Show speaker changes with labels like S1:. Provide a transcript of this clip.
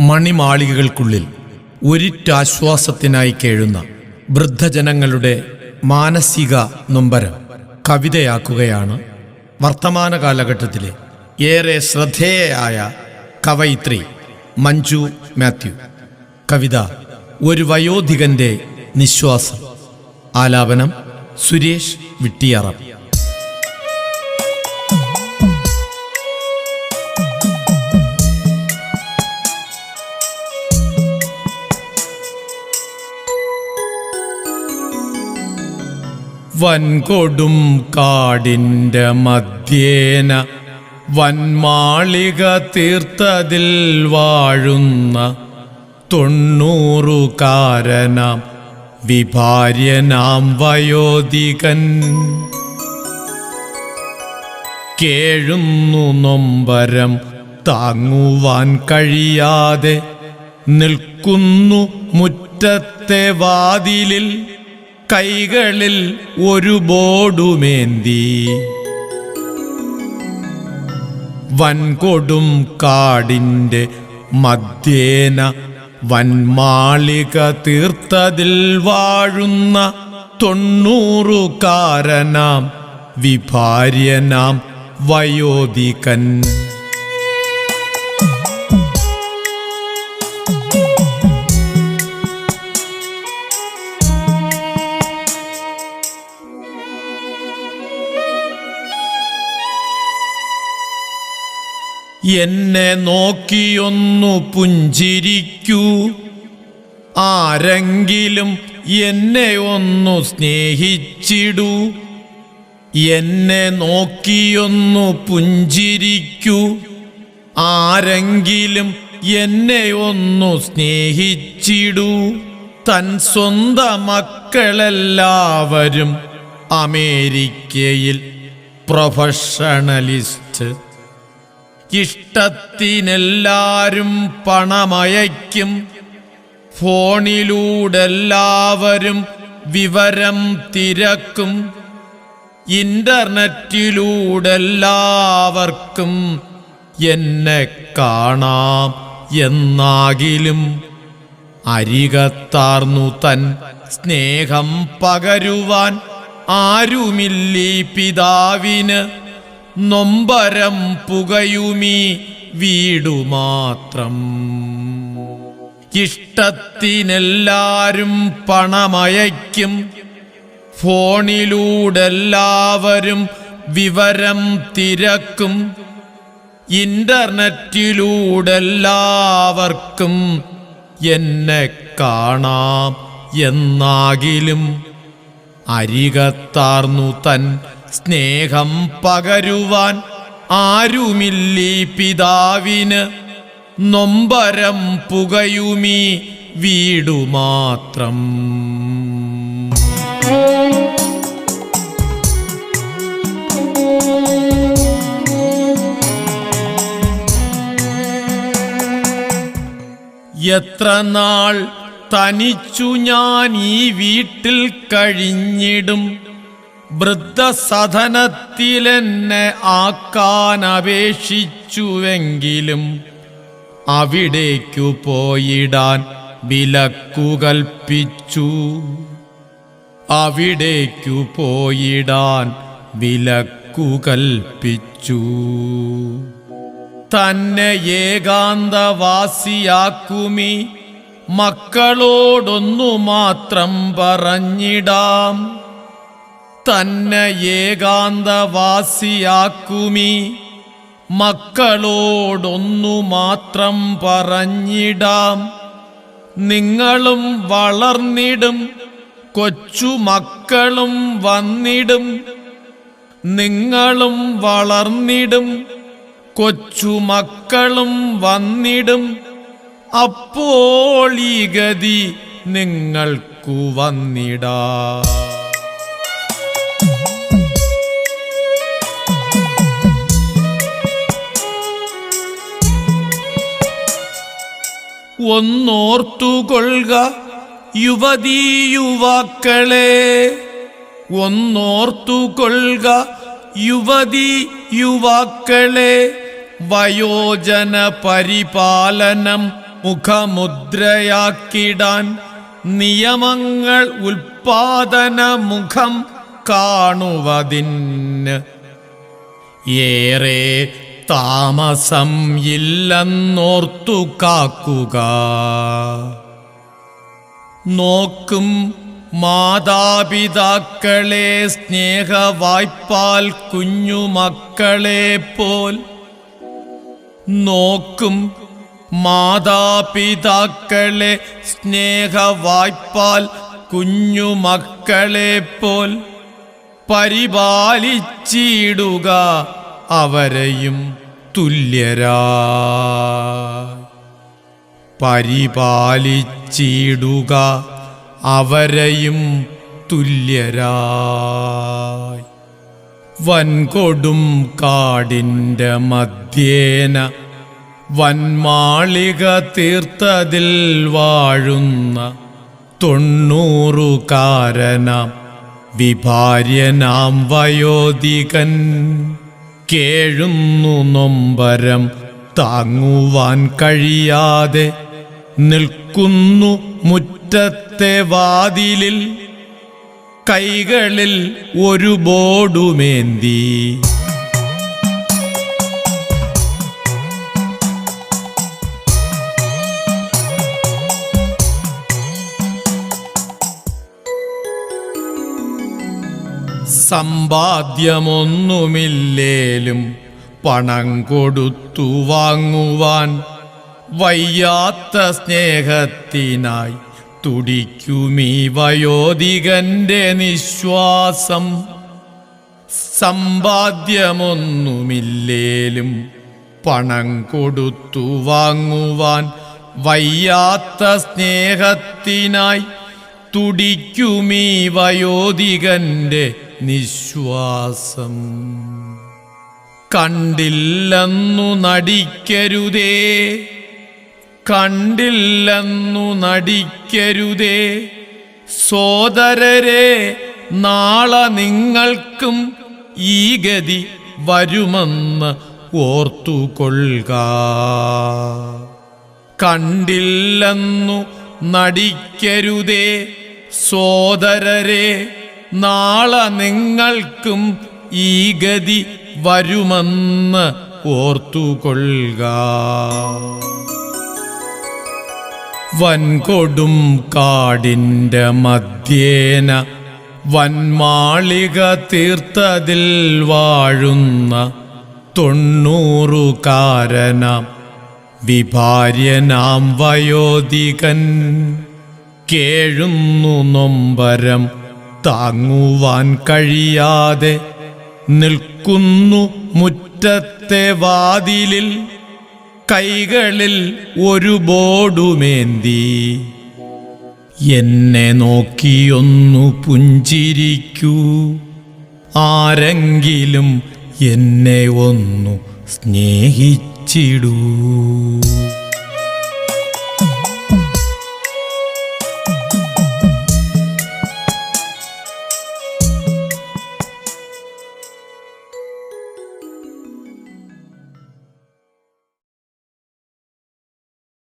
S1: മണിമാളികകൾക്കുള്ളിൽ ഒരിറ്റാശ്വാസത്തിനായി കേഴുന്ന വൃദ്ധജനങ്ങളുടെ മാനസിക നൊമ്പരം കവിതയാക്കുകയാണ് വർത്തമാന കാലഘട്ടത്തിലെ ഏറെ ശ്രദ്ധേയയായ കവയിത്രി മഞ്ജു മാത്യു. കവിത ഒരു വയോധികന്റെ നിശ്വാസം. ആലാപനം സുരേഷ് വിട്ടിയറം. വൻകൊടും കാടിന്റെ മധ്യേന വൻമാളിക തീർത്തതിൽ വാഴുന്ന തൊണ്ണൂറുകാരനാം വിഭാര്യനാം വയോധികൻ. കേഴുന്നു നൊമ്പരം താങ്ങുവാൻ കഴിയാതെ നിൽക്കുന്നു മുറ്റത്തെ വാതിലിൽ കൈകളിൽ ഒരു ബോർഡുമേന്തി. വൻകൊടും കാടിന്റെ മധ്യേന വൻമാളിക തീർത്തതിൽ വാഴുന്ന തൊണ്ണൂറുകാരനാം വിഭാര്യനാം വയോധികൻ. എന്നെ നോക്കിയൊന്നു പുഞ്ചിരിക്കൂ. ആരെങ്കിലും എന്നെ ഒന്നു സ്നേഹിച്ചിടൂ. എന്നെ നോക്കിയൊന്നു പുഞ്ചിരിക്കൂ. ആരെങ്കിലും എന്നെ ഒന്നു സ്നേഹിച്ചിടൂ. തൻ സ്വന്ത മക്കളെല്ലാവരും അമേരിക്കയിൽ പ്രൊഫഷണലിസ്റ്റ് ഇഷ്ടത്തിനെല്ലാരും പണമയക്കും ഫോണിലൂടെല്ലാവരും വിവരം തിരക്കും. ഇന്റർനെറ്റിലൂടെല്ലാവർക്കും എന്നെ കാണാം എന്നാകിലും. അരികത്താർന്നു തൻ സ്നേഹം പകരുവാൻ ആരുമില്ലീ പിതാവിന്. നൊമ്പരം പുകയുമീ വീടു മാത്രം. ഇഷ്ടത്തിനെല്ലാരും പണമയക്കും ഫോണിലൂടെല്ലാവരും വിവരം തിരക്കും. ഇന്റർനെറ്റിലൂടെല്ലാവർക്കും എന്നെ കാണാം എന്നാകിലും അരികത്താർന്നു തൻ സ്നേഹം പകരുവാൻ ആരുമില്ലീ പിതാവിന്. നൊമ്പരം പുകയുമീ വീടു മാത്രം. എത്ര നാൾ തനിച്ചു ഞാൻ ഈ വീട്ടിൽ കഴിഞ്ഞിടും. വൃദ്ധസദനത്തിലെന്നെ ആക്കാൻ അപേക്ഷിച്ചുവെങ്കിലും അവിടേക്കു പോയിടാൻ വിലക്കു കൽപ്പിച്ചു. അവിടേക്കു പോയിടാൻ വിലക്കു കൽപ്പിച്ചു. തന്നെ ഏകാന്തവാസിയാക്കുമി മക്കളോടൊന്നു മാത്രം പറഞ്ഞിടാം. തന്നെ ഏകാന്തവാസിയാക്കുമി. മക്കളോടൊന്നു മാത്രം പറഞ്ഞിടാം. നിങ്ങളും വളർന്നിടും. കൊച്ചു മക്കളും വന്നിടും. നിങ്ങളും വളർന്നിടും. കൊച്ചു മക്കളും വന്നിടും. അപ്പോൾ ഈ ഗതി നിങ്ങൾക്കു വന്നിടാ. ഒന്നോർത്തുകൊള്ളുക യുവതീ യുവാക്കളെ. ഒന്നോർത്തുകൊള്ളുക യുവതീ യുവാക്കളെ. വയോജന പരിപാലനം മുഖമുദ്രയാക്കിടാൻ നിയമങ്ങൾ ഉൽപാദന മുഖം കാണുവതിന്. ഏറെ താമസം ഇല്ലെന്നോർത്തു കാക്കുക. നോക്കും മാതാപിതാക്കളെ സ്നേഹവായ്പാൽ കുഞ്ഞുമക്കളെ പോൽ. നോക്കും മാതാപിതാക്കളെ സ്നേഹവായ്പാൽ കുഞ്ഞുമക്കളെ പോൽ. പരിപാലിച്ചിടുക അവരെയും തുല്യരാ. പരിപാലിച്ചിടുക അവരെയും തുല്യരായി. വൻകൊടും കാടിന്റെ മധ്യേന വൻമാളിക തീർത്ഥതിൽ വാഴുന്ന തൊണ്ണൂറുകാരനാം വിഭാര്യനാം വയോധികൻ. കേഴുന്നു നൊമ്പരം. താങ്ങുവാൻ കഴിയാതെ നിൽക്കുന്നു മുറ്റത്തെ വാതിലിൽ. കൈകളിൽ ഒരു ബോർഡുമേന്തി. സമ്പാദ്യമൊന്നുമില്ലേലും പണം കൊടുത്തു വാങ്ങുവാൻ വയ്യാത്ത സ്നേഹത്തിനായി തുടിക്കുമീ വയോധികന്റെ നിശ്വാസം. സമ്പാദ്യമൊന്നുമില്ലേലും പണം കൊടുത്തു വാങ്ങുവാൻ വയ്യാത്ത സ്നേഹത്തിനായി തുടിക്കുമീ വയോധികന്റെ നിശ്വാസം. കണ്ടില്ലെന്നു നടിക്കരുതേ. കണ്ടില്ലെന്നു നടിക്കരുതേ. സോദരരെ നാളെ നിങ്ങൾക്കും ഈ ഗതി വരുമെന്ന് ഓർത്തുകൊള്ളുക. കണ്ടില്ലെന്നു നടിക്കരുതേ. സോദരരെ നാളെ നിങ്ങൾക്കും ഈ ഗതി വരുമെന്ന് ഓർത്തുകൊള്ളുക. വൻകൊടും കാടിന്റെ മധ്യേന വൻമാളിക തീർത്ഥതിൽ വാഴുന്ന തൊണ്ണൂറുകാരനാം വിഭാര്യനാം വയോധികൻ കേഴുന്നു നൊമ്പരം താങ്ങുവാൻ കഴിയാതെ നിൽക്കുന്നു മുറ്റത്തെ വാതിലിൽ. കൈകളിൽ ഒരു ബോർഡുമേന്തി. എന്നെ നോക്കിയൊന്നു പുഞ്ചിരിക്കൂ. ആരെങ്കിലും എന്നെ ഒന്നു സ്നേഹിച്ചിടൂ.